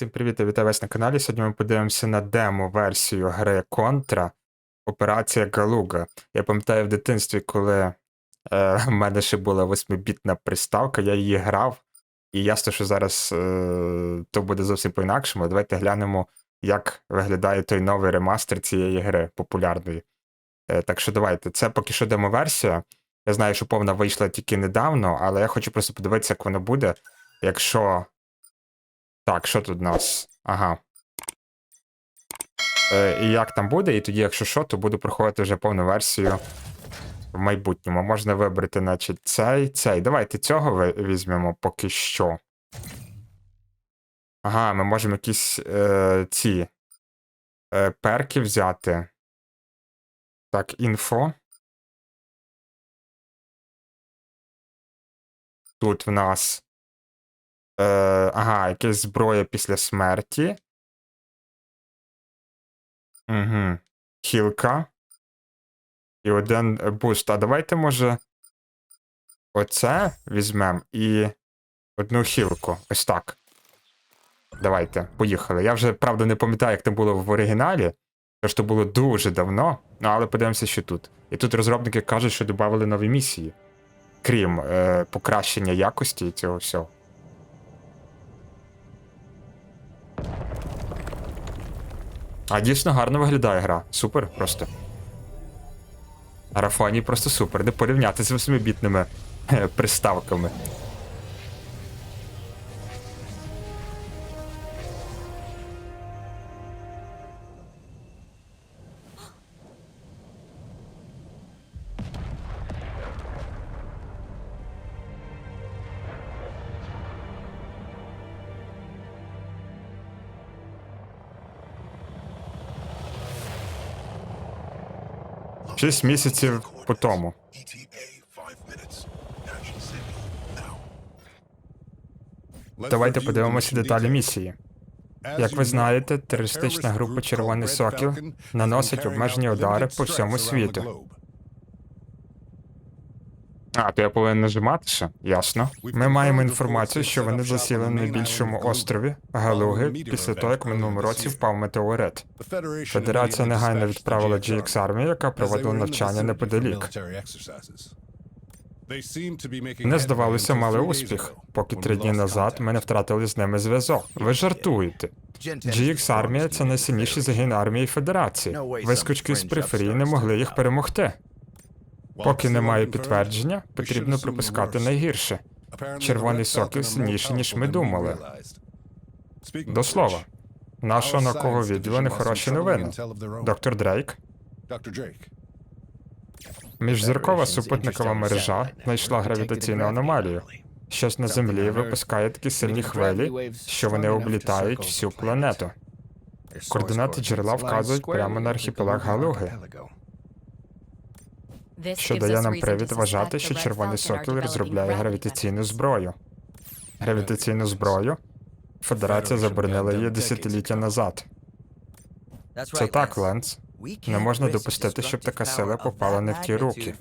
Всім привіт, вітаю вас на каналі. Сьогодні ми подивимося на демо-версію гри Contra Операція Галуга. Я пам'ятаю в дитинстві, коли е, в мене ще була 8-бітна приставка, я її грав, і ясно, що зараз е, то буде зовсім по-інакшому. Давайте глянемо, як виглядає той новий ремастер цієї гри популярної. Е, так що давайте, це поки що демо-версія. Я знаю, що повна вийшла тільки недавно, але я хочу просто подивитися, як воно буде, якщо. Так, що тут у нас? Ага. Е, і як там буде, і тоді, якщо що, то буду проходити вже повну версію в майбутньому. Можна вибрати, значить, цей, цей. Давайте цього візьмемо поки що. Ага, ми можемо якісь е, ці е, перки взяти. Так, інфо. Тут в нас. Е, ага, якась зброя після смерті. Угу. Хілка. І один е, буст. А давайте, може, оце візьмемо і одну хілку. Ось так. Давайте, поїхали. Я вже, правда, не пам'ятаю, як це було в оригіналі, тому що було дуже давно, ну, але подивимося, що тут. І тут розробники кажуть, що додали нові місії, крім е, покращення якості і цього всього. А дійсно гарно виглядає гра. Супер просто. Рафані просто супер. Не порівняти з 8-бітними е, приставками. Шість місяців по тому. Давайте подивимося деталі місії. Як ви знаєте, терористична група Червоний Сокіл наносить обмежені удари по всьому світу. А, то я повинен нажимати ще? Ясно. Ми маємо інформацію, що вони засіли на найбільшому острові Галуги після того, як в минулому році впав метеорит. Федерація негайно відправила GX армію, яка проводила навчання неподалік. Вони, здавалося, мали успіх, поки три дні назад ми не втратили з ними зв'язок. Ви жартуєте. GX армія це найсильніший загін армії Федерації. Вискочки з периферії не могли їх перемогти. Поки немає підтвердження, потрібно пропускати найгірше. Червоний сокіл сильніший, ніж ми думали. До слова, нашого наукового відділу нехороші новини. Доктор Дрейк, міжзіркова супутникова мережа знайшла гравітаційну аномалію. Щось на землі випускає такі сильні хвилі, що вони облітають всю планету. Координати джерела вказують прямо на архіпелаг Галуги, що дає нам привід вважати, що червоний сокіл розробляє гравітаційну зброю. Гравітаційну зброю? Федерація заборонила її десятиліття назад. Це так, Ленс. Не можна допустити, щоб така сила попала не в ті руки.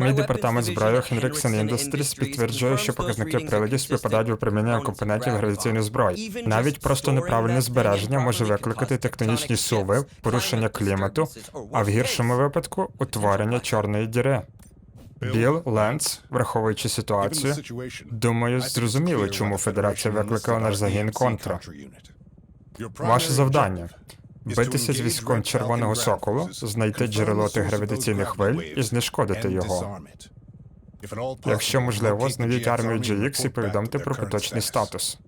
Мій департамент зброї Henriksen Industries підтверджує, що показники приладів співпадають в управління компонентів гравітаційної зброї. Навіть просто неправильне збереження може викликати тектонічні суви, порушення клімату, а в гіршому випадку утворення чорної діри. Біл, Ленц, враховуючи ситуацію, думаю, зрозуміли, чому Федерація викликала наш загін контра. Ваше завдання битися з військом Червоного Соколу, знайти джерело тих гравітаційних хвиль і знешкодити його. Якщо можливо, знайдіть армію GX і повідомте про поточний статус.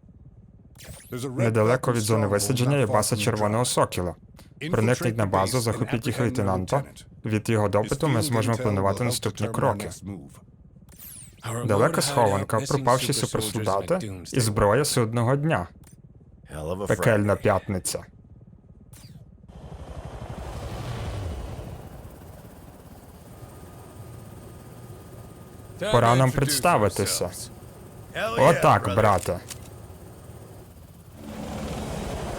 Недалеко від зони висадження є база Червоного Сокіла. Проникніть на базу, захопіть їх лейтенанта. Від його допиту ми зможемо планувати наступні кроки. Далека схованка, пропавші суперсолдати і зброя судного дня. Пекельна п'ятниця. Пора нам представитися. Отак, брате.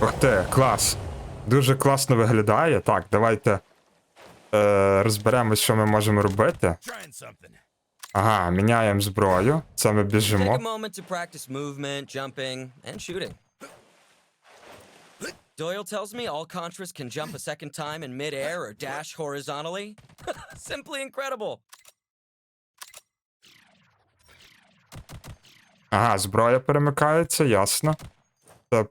Ух ти, клас. Дуже класно виглядає. Так, давайте е, розберемось, що ми можемо робити. Ага, міняємо зброю. Це ми біжимо. Doyle tells me all Contras can jump a second time in midair or dash horizontally. Simply incredible. Ага, зброя перемикається, ясно. Це...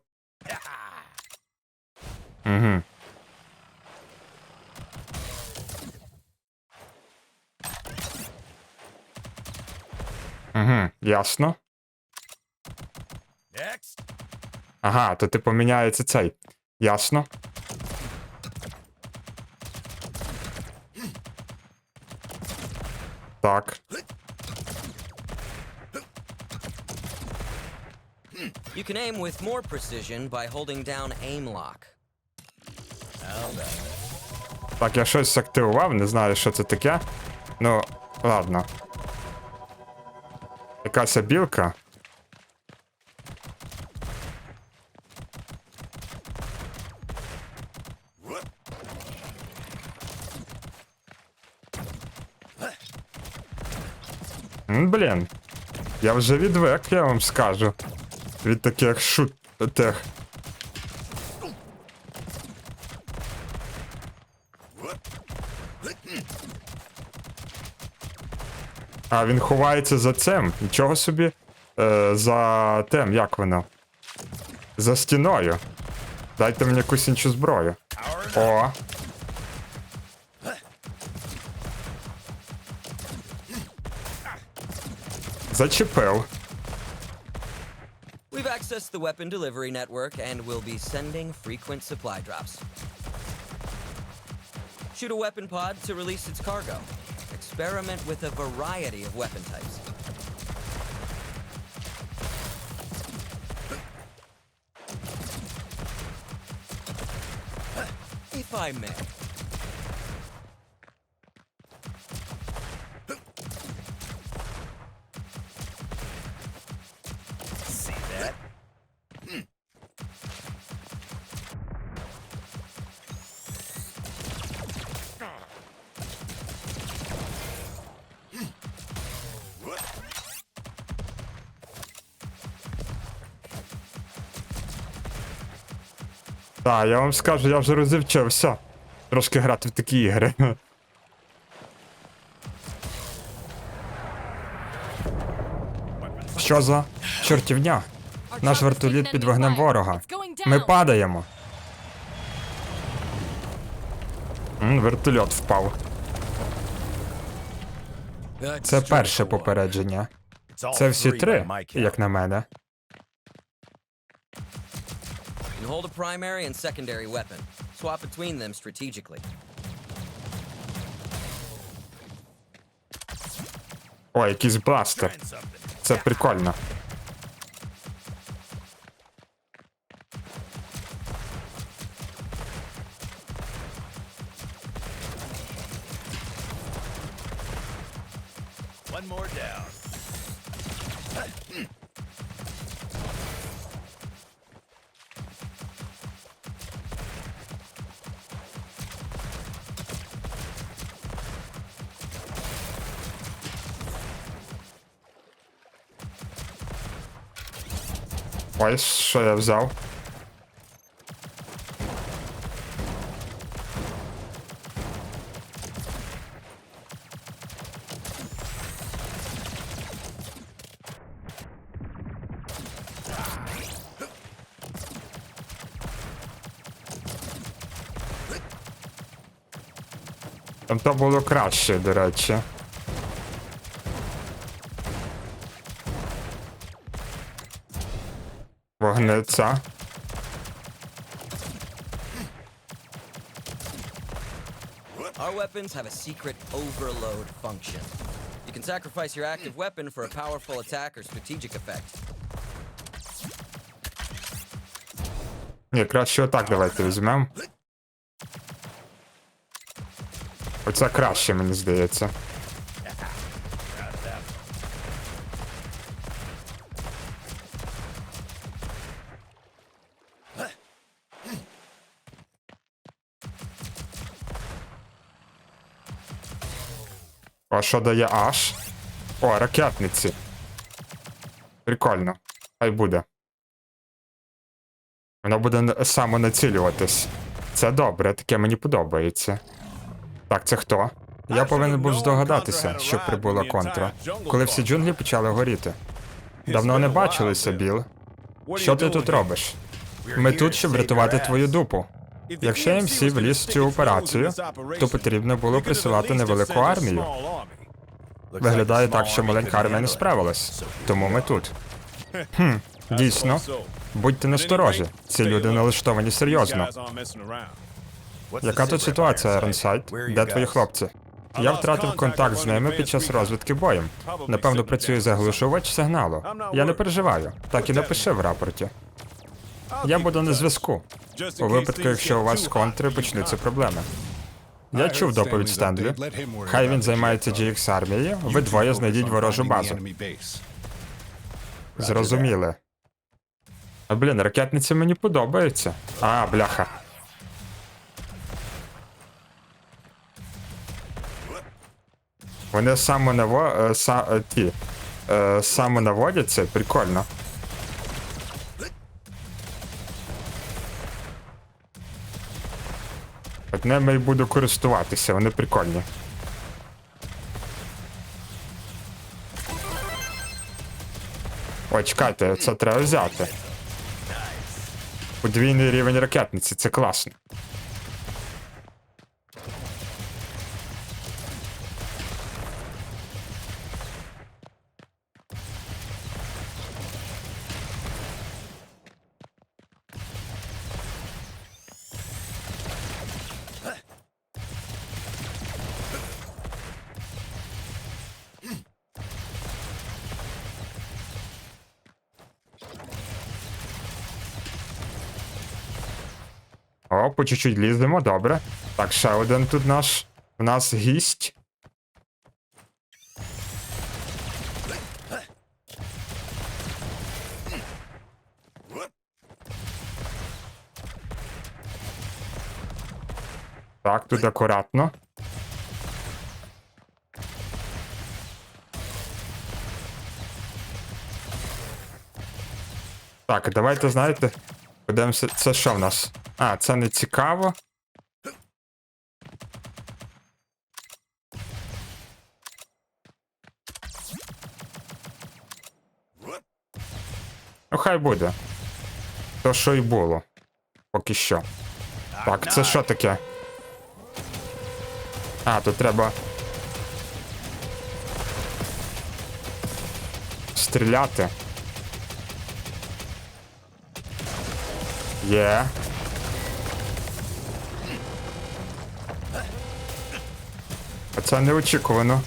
Угу. Угу, ясно. Next. Ага, то типу міняється цей. Ясно. Так. You can aim with more precision by holding down aim lock. Так, я щось активував, не знаю, що це таке. Ну, ладно. Якась білка. Блін. Я вже відвик, я вам скажу. Від таких шут. А він ховається за цим. Нічого собі. Е, за тим, як воно? За стіною. Дайте мені якусь іншу зброю. О. Зачепив. We've the weapon delivery network and will be sending frequent supply drops. Shoot a weapon pod to release its cargo. Experiment with a variety of weapon types. If I may. Так, я вам скажу, я вже розівчився. Трошки грати в такі ігри. Що за чортівня? Наш вертоліт під вогнем ворога. Ми падаємо. Вертольот впав. Це перше попередження. Це всі три, як на мене. hold a primary and secondary weapon. Swap between them strategically. О, якийсь бластер. Trying something. Це прикольно. Ось що я взяв. Там то було краще, до речі. Our weapons have a secret overload function. You can sacrifice your active weapon for a powerful attack or strategic effect. Ні, краще отак давайте візьмемо. Оце краще, мені здається. А що дає аж? О, ракетниці. Прикольно. Хай буде. Воно буде н- самонацілюватись. Це добре, таке мені подобається. Так, це хто? Я повинен був здогадатися, що прибула контра, коли всі джунглі почали горіти. Давно не бачилися, Біл. Що ти тут робиш? Ми тут, щоб врятувати твою дупу. Якщо МС вліз в цю операцію, то потрібно було присилати невелику армію. Виглядає так, що маленька армія не справилась. Тому ми тут. Хм, дійсно. Будьте насторожі. Ці люди налаштовані серйозно. Яка тут ситуація, Ернсайд? Де твої хлопці? Я втратив контакт з ними під час розвідки боєм. Напевно, працює заглушувач сигналу. Я не переживаю. Так і напиши в рапорті. Я буду на зв'язку. У випадку, якщо у вас з контри почнуться проблеми. Я чув доповідь Стенлі. Хай він займається GX армією, ви двоє знайдіть ворожу базу. Зрозуміли. А блін, ракетниці мені подобаються. А, бляха. Вони самонаво... е, Са... е, Ті. е, Самонаводяться, прикольно. От ними і буду користуватися, вони прикольні. О, чекайте, це треба взяти. Подвійний рівень ракетниці, це класно. О, по чуть-чуть ліземо, добре. Так, ще один тут наш. У нас гість. Так, тут акуратно. Так, давайте, знаєте, подивимося, це що в нас? А, це не цікаво. Ну, хай буде. То, що й було. Поки що. Так, це що таке? А, тут треба. Стріляти. Є. А це неочікувано.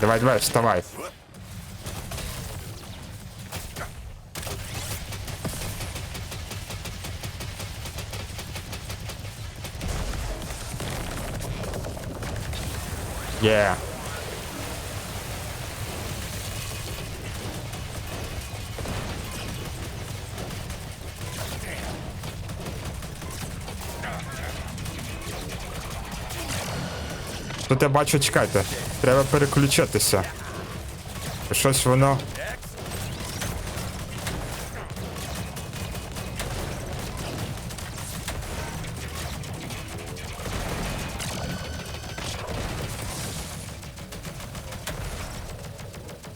Давай, давай, вставай. Є. Тут я бачу, чекайте. Треба переключитися. Щось воно.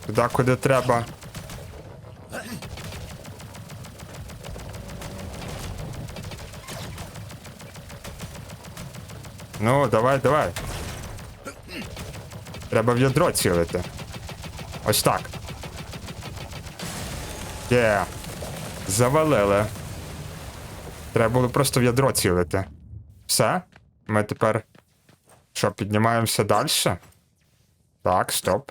Туди, куди треба. Ну, давай, давай. Треба в ядро цілити. Ось так. Є. Завалили. Треба було просто в ядро цілити. Все? Ми тепер. Що, піднімаємося далі? Так, стоп.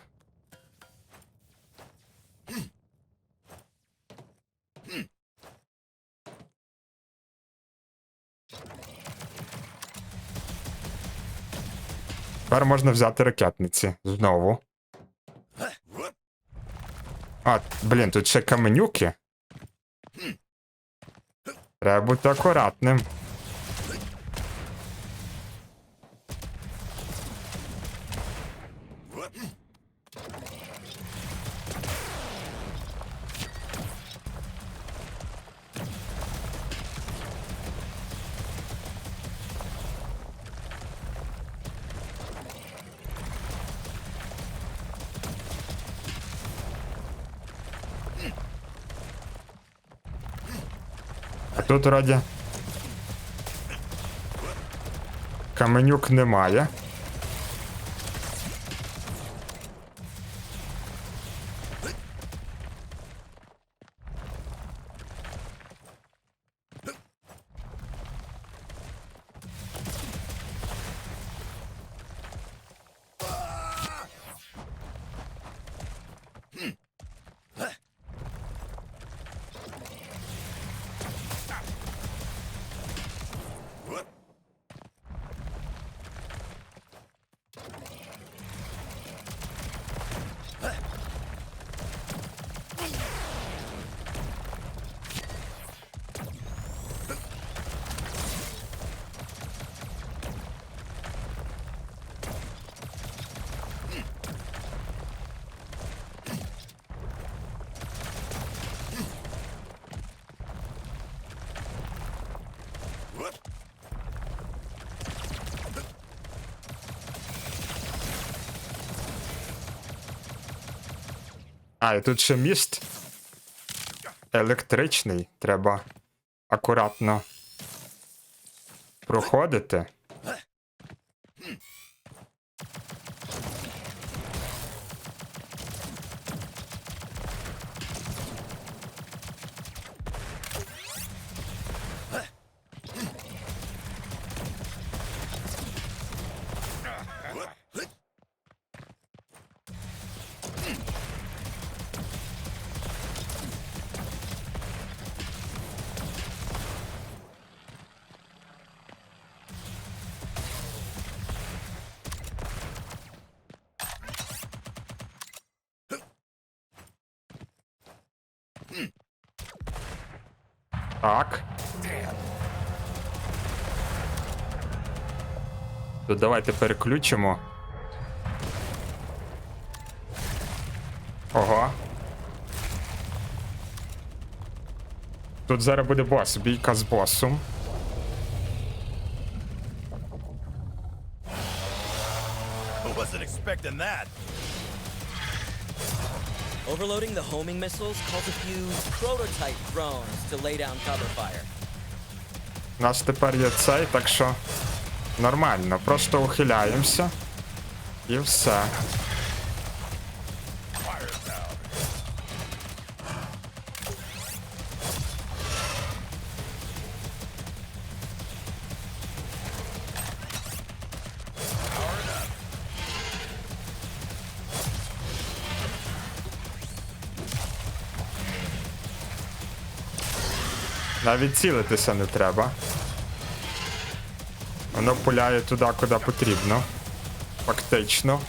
Тепер можна взяти ракетниці знову. А, блін, тут ще каменюки. Треба бути акуратним. Тут раді. Каменюк немає. А, і тут ще міст. Електричний. Треба акуратно проходити. Так. То давайте переключимо. Ого. Тут зараз буде бос, бійка з босом. Wasn't expecting that. Overloading the homing missiles calls a few prototype drones to lay down cover fire. У нас тепер є цей, так що нормально. Просто ухиляємося. І все. Навіть цілитися не треба. Воно пуляє туди, куди потрібно. Фактично.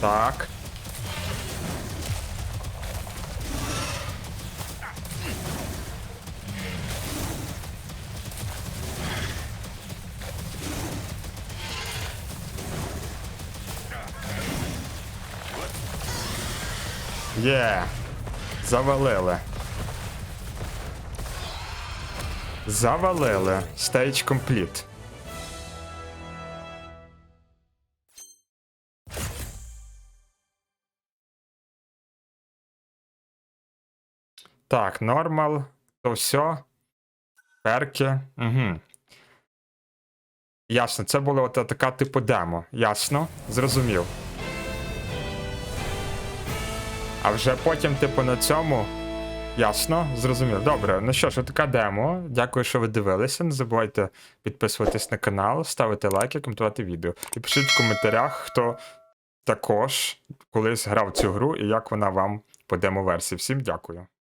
Так. Є. Завалили. Завалили. Stage complete. Так, нормал. То все. Перки. Угу. Ясно, це була така типу демо. Ясно? Зрозумів. А вже потім, типу, на цьому. Ясно, зрозумів. Добре, ну що ж, така демо. Дякую, що ви дивилися. Не забувайте підписуватись на канал, ставити лайки, коментувати відео. І пишіть в коментарях, хто також колись грав цю гру і як вона вам по демо-версії. Всім дякую.